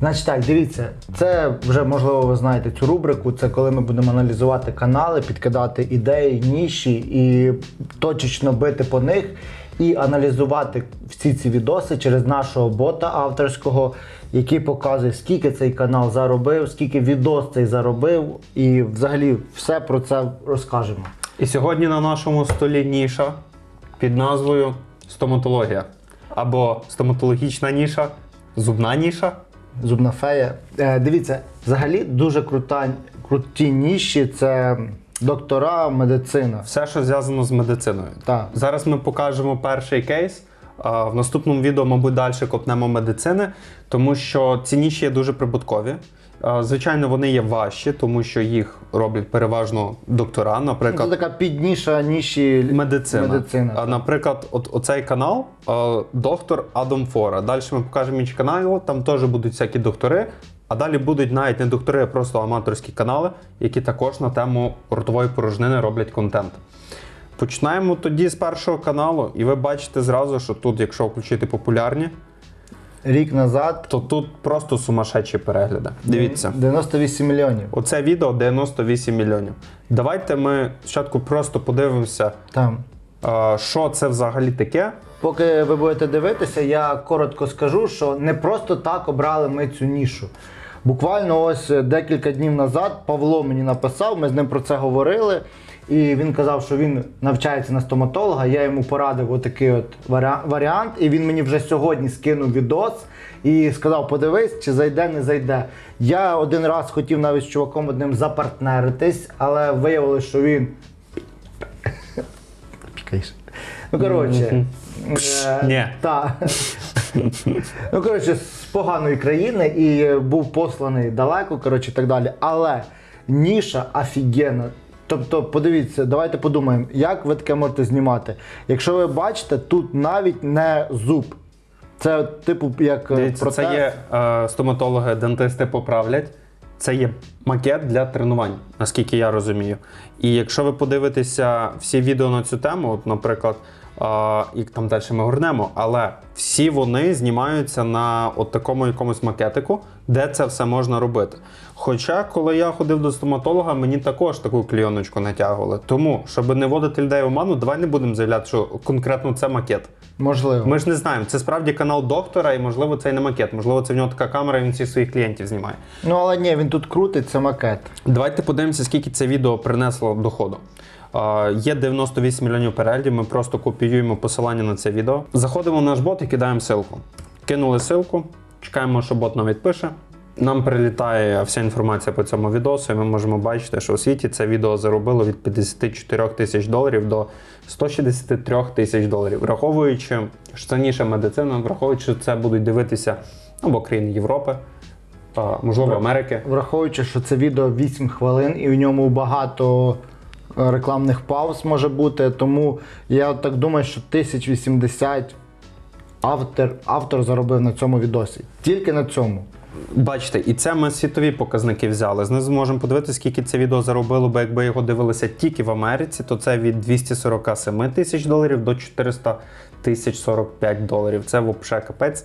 Значить так, дивіться, це вже можливо ви знаєте цю рубрику. Це коли ми будемо аналізувати канали, підкидати ідеї, ніші і точечно бити по них і аналізувати всі ці відоси через нашого бота авторського, який показує, скільки цей канал заробив, скільки відос цей заробив, і взагалі все про це розкажемо. І сьогодні на нашому столі ніша під назвою стоматологія. Або стоматологічна ніша, зубна ніша. Зубна фея. Е, дивіться, взагалі дуже крута, круті ніші це доктора, медицина. Все, що зв'язано з медициною. Так. Зараз ми покажемо перший кейс. А В наступному відео, мабуть, далі копнемо медицини, тому що ці ніші є дуже прибуткові. Звичайно, вони є важчі, тому що їх роблять переважно доктора, Це така підніша ніші медицина. медицина. Наприклад, от оцей канал доктор Адам Фора. Далі ми покажемо інші канали, там теж будуть всякі доктори. А далі будуть навіть не доктори, а просто аматорські канали, які також на тему ротової порожнини роблять контент. Починаємо тоді з першого каналу, і ви бачите зразу, що тут, якщо включити популярні, Рік назад то тут просто сумасшедші перегляди. Дивіться. 98 мільйонів. Оце відео 98 мільйонів. Давайте ми спочатку просто подивимося, Там. що це взагалі таке. Поки ви будете дивитися, я коротко скажу, що не просто так обрали ми цю нішу. Буквально ось декілька днів назад Павло мені написав, ми з ним про це говорили. І він казав, що він навчається на стоматолога. Я йому порадив отакий от варіант, і він мені вже сьогодні скинув відос і сказав: подивись, чи зайде, не зайде. Я один раз хотів навіть з чуваком одним запартнеритись, але виявилося, що він Ну, коротше. е, Ні. Ну, коротше, поганої країни і е, був посланий далеко, коротше, і так далі. Але ніша офігенна. Тобто, подивіться, давайте подумаємо, як ви таке можете знімати. Якщо ви бачите, тут навіть не зуб. Це, типу, як е, Дивіться, протез. це є е, стоматологи, дентисти поправлять. Це є макет для тренувань, наскільки я розумію. І якщо ви подивитеся всі відео на цю тему, от, наприклад, е, і там далі ми горнемо, але всі вони знімаються на от такому якомусь макетику, де це все можна робити. Хоча, коли я ходив до стоматолога, мені також таку клійоночку натягували. Тому, щоб не вводити людей в оману, давай не будемо заявляти, що конкретно це макет. Можливо. Ми ж не знаємо. Це справді канал доктора, і можливо це і не макет. Можливо, це в нього така камера, і він всіх своїх клієнтів знімає. Ну, але ні, він тут крутить, це макет. Давайте подивимося, скільки це відео принесло доходу. Є 98 мільйонів переглядів. Ми просто копіюємо посилання на це відео. Заходимо в наш бот і кидаємо ссылку. Кинули ссылку, чекаємо, що бот нам відпише. Нам прилітає вся інформація по цьому відосу, і ми можемо бачити, що у світі це відео заробило від 54 тисяч доларів до 163 тисяч доларів, враховуючи, що це ніша медицина, враховуючи, що це будуть дивитися або країни Європи, можливо, Америки. Враховуючи, що це відео 8 хвилин і в ньому багато рекламних пауз може бути, тому я так думаю, що 1080 автор, автор заробив на цьому відосі. Тільки на цьому. Бачите, і це ми світові показники взяли. Знизу можемо подивитися, скільки це відео заробило, бо якби його дивилися тільки в Америці, то це від 247 тисяч доларів до 400 тисяч 45 доларів. Це взагалі капець.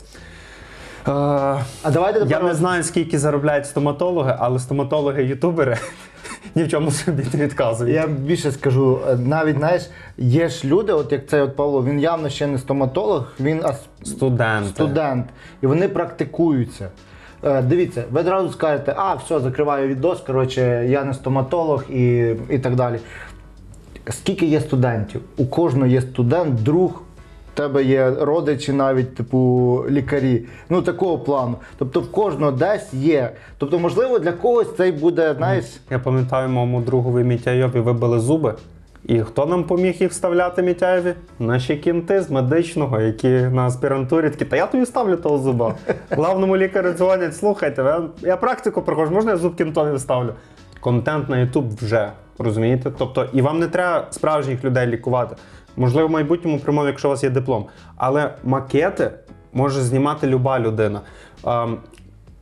Е, А давайте я не знаю, скільки заробляють стоматологи, але стоматологи-ютубери ні в чому собі не відказують. я більше скажу, е, навіть знаєш, є ж люди, от як цей от Павло, він явно ще не стоматолог, він ас- Студенти. студент, і вони практикуються. Е, Дивіться, ви одразу скажете, а, все, закриваю відос, коротше, я не стоматолог і, і так далі. Скільки є студентів? У кожного є студент, друг, тебе є родичі навіть, типу, лікарі. Ну, такого плану. Тобто в кожного десь є. Тобто, можливо, для когось цей буде, знаєш, Я пам'ятаю, моєму другові Мітяйові вибили зуби. І хто нам поміг їх вставляти Мітяєві? Наші кінти з медичного, які на аспірантурі такі, та я тобі ставлю того зуба. Главному лікарю дзвонять, слухайте, я, я практику проходжу, можна я зуб кінтові вставлю? Контент на YouTube вже, розумієте? Тобто, і вам не треба справжніх людей лікувати. Можливо, в майбутньому примов, якщо у вас є диплом. Але макети може знімати люба людина. Ем,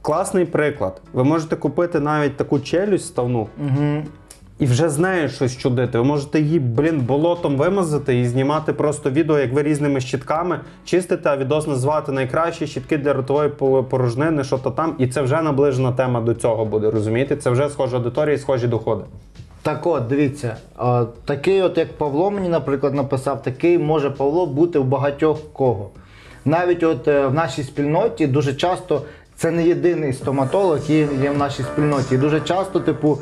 класний приклад. Ви можете купити навіть таку челюсть ставну. і вже з нею щось чудити. Ви можете її, блін, болотом вимазати і знімати просто відео, як ви різними щітками чистите, а відос назвати найкращі щітки для ротової порожнини, що то там. І це вже наближена тема до цього буде, розумієте? Це вже схожа аудиторія і схожі доходи. Так от, дивіться, такий, от як Павло мені, наприклад, написав, такий може Павло бути в багатьох кого. Навіть от е, в нашій спільноті дуже часто це не єдиний стоматолог є, є в нашій спільноті. І дуже часто, типу,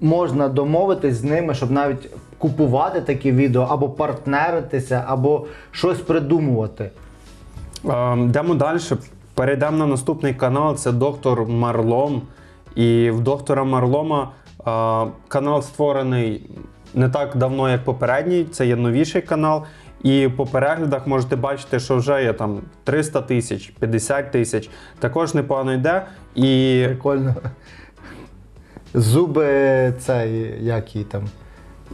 можна домовитись з ними, щоб навіть купувати такі відео, або партнеритися, або щось придумувати. Е, Йдемо далі. Перейдемо на наступний канал. Це доктор Марлом. І в доктора Марлома канал створений не так давно, як попередній. Це є новіший канал. І по переглядах можете бачити, що вже є там 300 тисяч, 50 тисяч. Також непогано йде. І Прикольно. Зуби цей, як її там.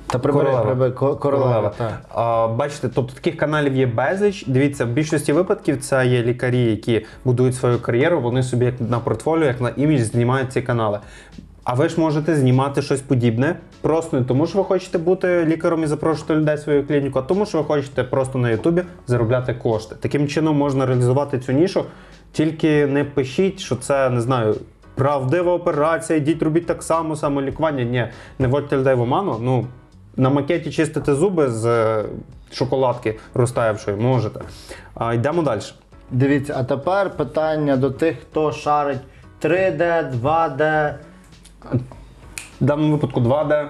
Та прибери, Королева. прибери, королева. А, бачите, тобто таких каналів є безліч. Дивіться, в більшості випадків це є лікарі, які будують свою кар'єру, вони собі як на портфоліо, як на імідж знімають ці канали. А ви ж можете знімати щось подібне, просто не тому, що ви хочете бути лікарем і запрошувати людей в свою клініку, а тому, що ви хочете просто на Ютубі заробляти кошти. Таким чином можна реалізувати цю нішу. Тільки не пишіть, що це не знаю. Правдива операція, йдіть робіть так само, самолікування. Ні, не вводьте людей в оману. Ну, на макеті чистити зуби з е, шоколадки розтаявшої можете. А, йдемо далі. Дивіться, а тепер питання до тих, хто шарить 3D, 2D. В даному випадку 2D.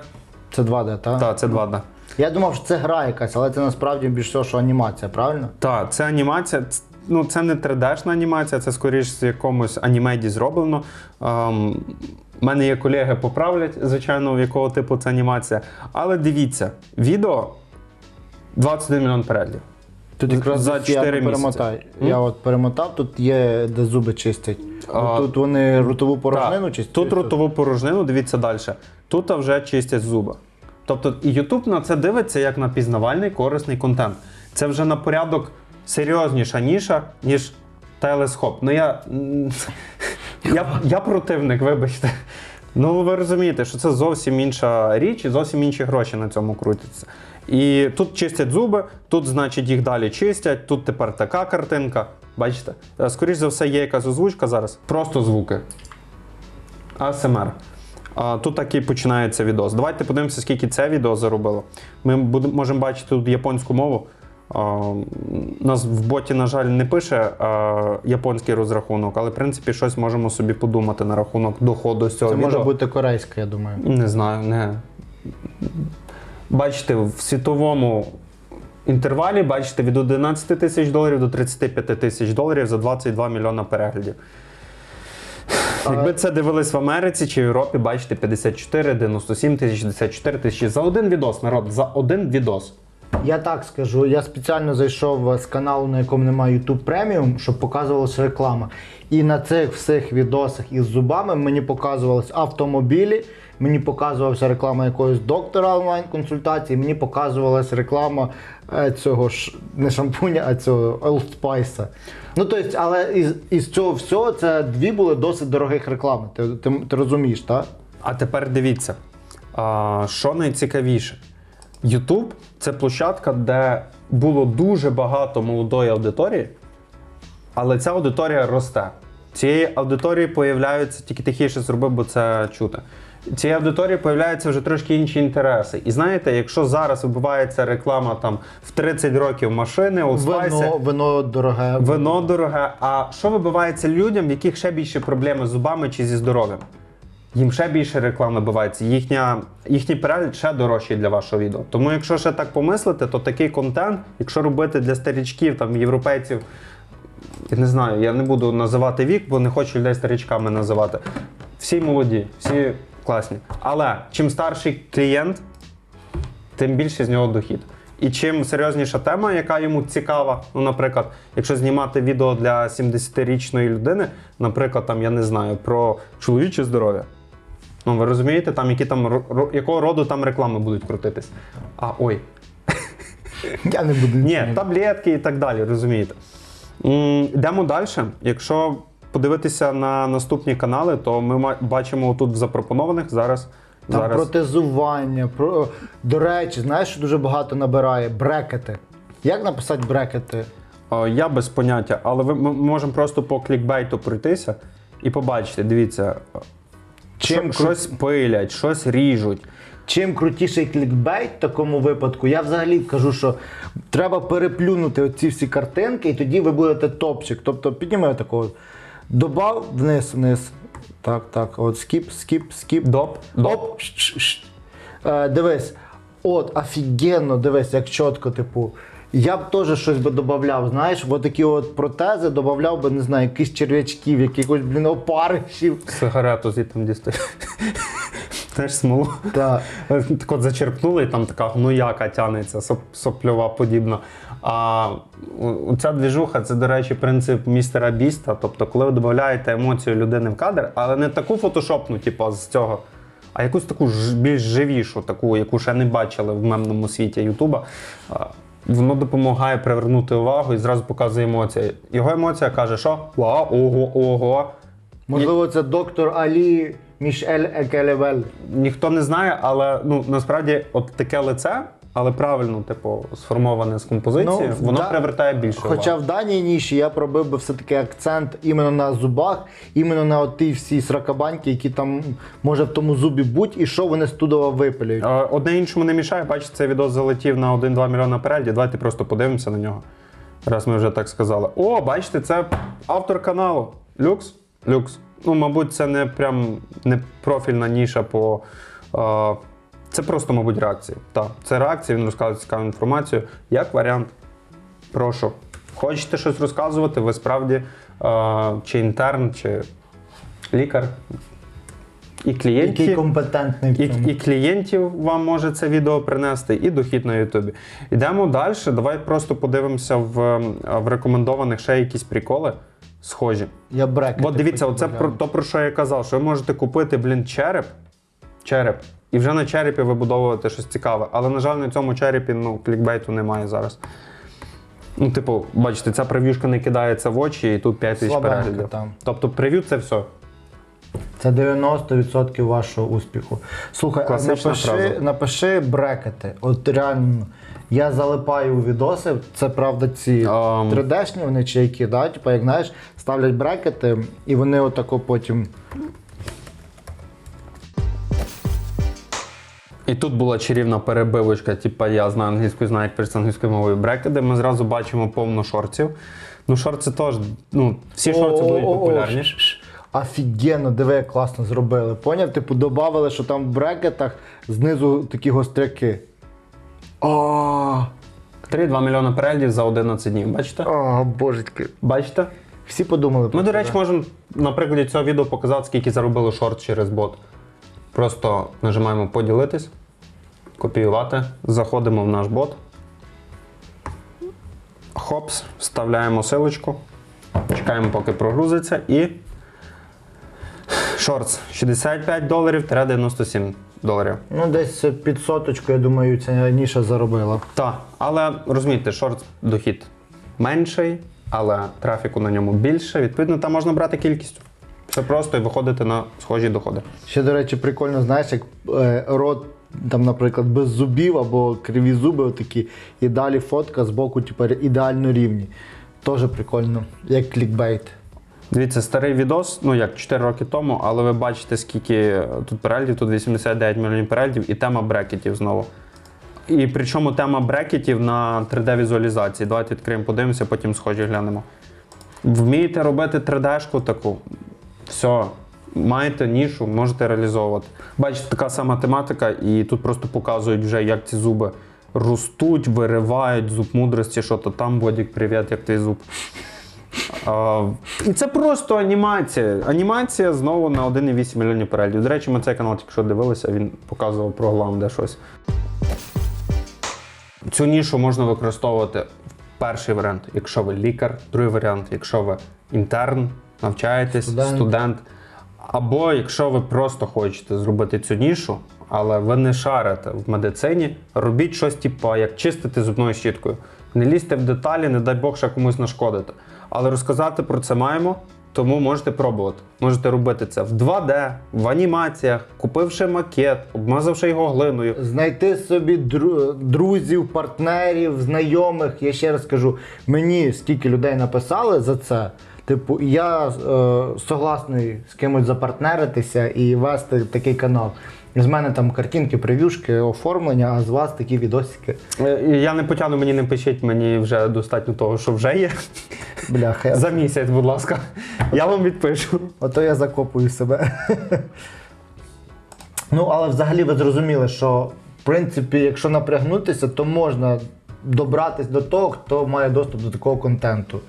Це 2D, так? Так, це 2D. Я думав, що це гра якась, але це насправді більш всього, що анімація, правильно? Так, це анімація. Ну, це не 3D-шна анімація, це скоріш з якомусь анімеді зроблено. Ем, У мене є колеги, поправлять, звичайно, в якого типу це анімація. Але дивіться, відео 21 мільйон переглядів. Тут якраз За десь я 4 місяці. Я от перемотав, тут є, де зуби чистять. А, тут вони ротову порожнину чистять. Тут ротову порожнину, дивіться далі. Тут вже чистять зуби. Тобто і YouTube на це дивиться як на пізнавальний корисний контент. Це вже на порядок серйозніша ніша, ніж телескоп. Ну я, я, я противник, вибачте. Ну ви розумієте, що це зовсім інша річ і зовсім інші гроші на цьому крутяться. І тут чистять зуби, тут, значить, їх далі чистять, тут тепер така картинка. Бачите? Е, Скоріше за все, є якась озвучка зараз. Просто звуки. АСМР. Тут так і починається відос. Давайте подивимося, скільки це відео заробило. Ми можемо бачити тут японську мову. Нас в боті, на жаль, не пише японський розрахунок, але в принципі щось можемо собі подумати на рахунок доходу з цього Це відео. може бути корейська, я думаю. Не знаю, не. Бачите, в світовому інтервалі бачите від 11 тисяч доларів до 35 тисяч доларів за 22 мільйона переглядів. Якби це дивились в Америці чи в Європі, бачите, 54, 97 тисяч, 64 тисячі. За один відос, народ, за один відос. Я так скажу, я спеціально зайшов з каналу, на якому немає YouTube Premium, щоб показувалася реклама. І на цих всіх відосах із зубами мені показувались автомобілі, мені показувалася реклама якогось доктора онлайн-консультації, мені показувалася реклама е, цього ж не шампуня, а цього Old Spice. Ну, тобто, але із, із цього всього це дві були досить дорогих реклами. Ти, ти, ти розумієш, так? А тепер дивіться, а, що найцікавіше. YouTube це площадка, де було дуже багато молодої аудиторії, але ця аудиторія росте. Цієї аудиторії появляються, тільки тихіше зробив, бо це чути. Цієї аудиторії появляються вже трошки інші інтереси. І знаєте, якщо зараз вибивається реклама там в 30 років машини, Spice, Вино, вино дороге. Вино дороге. А що вибивається людям, в яких ще більше проблеми з зубами чи зі здоров'ям? Їм ще більше реклами вибивається. Їхня, їхній перегляд ще дорожчий для вашого відео. Тому, якщо ще так помислити, то такий контент, якщо робити для старічків, там, європейців, я не знаю, я не буду називати вік, бо не хочу людей старичками називати. Всі молоді, всі класні. Але чим старший клієнт, тим більше з нього дохід. І чим серйозніша тема, яка йому цікава, ну, наприклад, якщо знімати відео для 70-річної людини, наприклад, там, я не знаю, про чоловіче здоров'я. Ну, ви розумієте, там, які там, якого роду там реклами будуть крутитись. А ой, Я не буду. ні, таблетки і так далі, розумієте. Йдемо далі. Якщо подивитися на наступні канали, то ми бачимо тут в запропонованих зараз Там Зараз протезування. Про... До речі, знаєш, що дуже багато набирає? Брекети. Як написати брекети? О, я без поняття, але ми можемо просто по клікбейту пройтися і побачити, дивіться, Чим, що, кру- щось пилять, щось ріжуть. Чим крутіший клікбейт в такому випадку, я взагалі кажу, що треба переплюнути оці всі картинки, і тоді ви будете топчик. Тобто підніми такого. Добав вниз, вниз. Так, так. От скіп, скіп, скіп. Доп, доп. Ш- ш- ш. Е, дивись. От, офігенно, дивись, як чітко, типу. Я б теж щось би додавав, знаєш, такі от протези додавав би, не знаю, якихось черв'ячків, якихось, блін, опаришів. Сигарету звідти дістає. Знаєш, смолу. Так. Так от зачерпнули, і там така гнояка тянеться, соп, сопльова подібна. А ця двіжуха це, до речі, принцип містера Біста. Тобто, коли ви додаєте емоцію людини в кадр, але не таку фотошопну, типу, з цього, а якусь таку ж, більш живішу, таку, яку ще не бачили в мемному світі Ютуба. Воно допомагає привернути увагу і зразу показує емоції. Його емоція каже, що вау, ого, ого. Можливо, це доктор Алі Мішель Екелевель. Ніхто не знає, але ну насправді от таке лице, але правильно, типу, сформоване з композиції, Ну, воно да. привертає більше. Хоча уваги. в даній ніші я пробив би все-таки акцент іменно на зубах, іменно на ті всі сракабаньки, які там може в тому зубі бути, і що вони студово випилюють. Е, Одне іншому не мішає, бачите, цей відос залетів на 1-2 мільйона переглядів. Давайте просто подивимося на нього. Раз ми вже так сказали. О, бачите, це автор каналу. Люкс? Люкс. Ну, мабуть, це не прям не профільна ніша по. Е, це просто, мабуть, реакції. Так, це реакції, він розказує цікаву інформацію. Як варіант. Прошу. Хочете щось розказувати? Ви справді е, чи інтерн, чи лікар. І клієнтів. Який компетентний в І, і клієнтів вам може це відео принести, і дохід на Ютубі. Йдемо далі. Давай просто подивимося в, в рекомендованих ще якісь приколи схожі. Я брекети От дивіться, хотів оце про глянути. то, про що я казав, що ви можете купити, блін, череп. Череп. І вже на черепі вибудовувати щось цікаве. Але, на жаль, на цьому черепі ну, клікбейту немає зараз. Ну, типу, бачите, ця прев'юшка не кидається в очі, і тут 5 тисяч Слабенько переглядів. там. Тобто прев'ю це все. Це 90% вашого успіху. Слухай, а Класична напиши, фраза. напиши брекети. От реально, я залипаю у відоси, це правда ці Ам. 3D-шні вони чи які, да? Типу, як знаєш, ставлять брекети, і вони отако потім. І тут була чарівна перебивочка, типу я знаю англійську, знаю, як пишеться англійською мовою брекети. Ми зразу бачимо повно шорців. Ну, шорти теж, ну, всі шорти будуть популярні. Офігенно, диви, як класно зробили. Поняв? Типу, додавали, що там в брекетах знизу такі гостряки. О, 3-2 мільйони переглядів за 11 днів. Бачите? о, божечки. Бачите? Всі подумали про Ми, до речі, можемо на прикладі цього відео показати, скільки заробили шорт через бот. Просто нажимаємо поділитись, копіювати, заходимо в наш бот. Хопс, вставляємо силочку, чекаємо, поки прогрузиться, і шортс 65 доларів 97 доларів. Ну, десь під соточку, я думаю, ця ніша заробила. Так, але розумієте, шорт дохід менший, але трафіку на ньому більше. Відповідно, там можна брати кількістю. Все просто і виходити на схожі доходи. Ще, до речі, прикольно, знаєш, як е, рот, там, наприклад, без зубів або криві зуби отакі, і далі фотка з боку, типу, ідеально рівні. Теж прикольно, як клікбейт. Дивіться, старий відос, ну як 4 роки тому, але ви бачите, скільки тут переглядів, тут 89 мільйонів переглядів і тема брекетів знову. І причому тема брекетів на 3D-візуалізації. Давайте відкриємо, подивимося, потім схожі глянемо. Вмієте робити 3D-шку таку, все, маєте нішу, можете реалізовувати. Бачите, така сама тематика, і тут просто показують вже, як ці зуби ростуть, виривають зуб мудрості, що то там, Бодік, привіт, як твій зуб. І це просто анімація. Анімація знову на 1,8 мільйонів переглядів. До речі, ми цей канал тільки що дивилися, він показував про главне щось. Цю нішу можна використовувати в перший варіант, якщо ви лікар, другий варіант, якщо ви інтерн, навчаєтесь, Студент. студент. Або якщо ви просто хочете зробити цю нішу, але ви не шарите в медицині, робіть щось, типу, як чистити зубною щіткою. Не лізьте в деталі, не дай Бог ще комусь нашкодити. Але розказати про це маємо. Тому можете пробувати. Можете робити це в 2D, в анімаціях, купивши макет, обмазавши його глиною. Знайти собі друзів, партнерів, знайомих. Я ще раз кажу, мені скільки людей написали за це. Типу, я е, согласний з кимось запартнеритися і вести такий канал. З мене там картинки, прев'юшки, оформлення, а з вас такі відосики. Е, Я не потягну, мені не пишіть, мені вже достатньо того, що вже є. Бляха, За місяць, будь ласка. Я вам відпишу. ото я закопую себе. ну, але взагалі ви зрозуміли, що в принципі, якщо напрягнутися, то можна добратись до того, хто має доступ до такого контенту.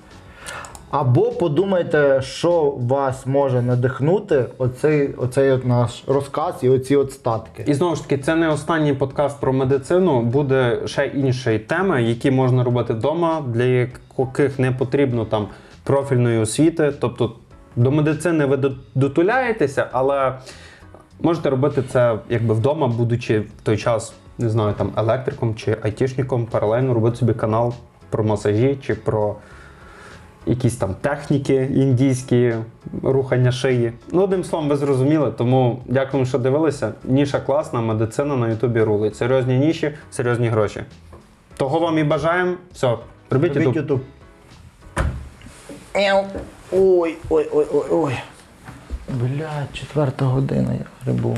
Або подумайте, що вас може надихнути оцей, оцей от наш розказ і оці от статки. І знову ж таки, це не останній подкаст про медицину. Буде ще інші теми, які можна робити вдома, для яких не потрібно там профільної освіти. Тобто до медицини ви дотуляєтеся, але можете робити це якби вдома, будучи в той час, не знаю, там електриком чи айтішником, паралельно робити собі канал про масажі чи про якісь там техніки індійські, рухання шиї. Ну, одним словом, ви зрозуміли. Тому дякуємо, що дивилися. Ніша класна, медицина на Ютубі рулить. Серйозні ніші, серйозні гроші. Того вам і бажаємо. Все, прибіть Робіть Ютуб. Ой, ой, ой, ой, ой. Блядь, четверта година я грибу.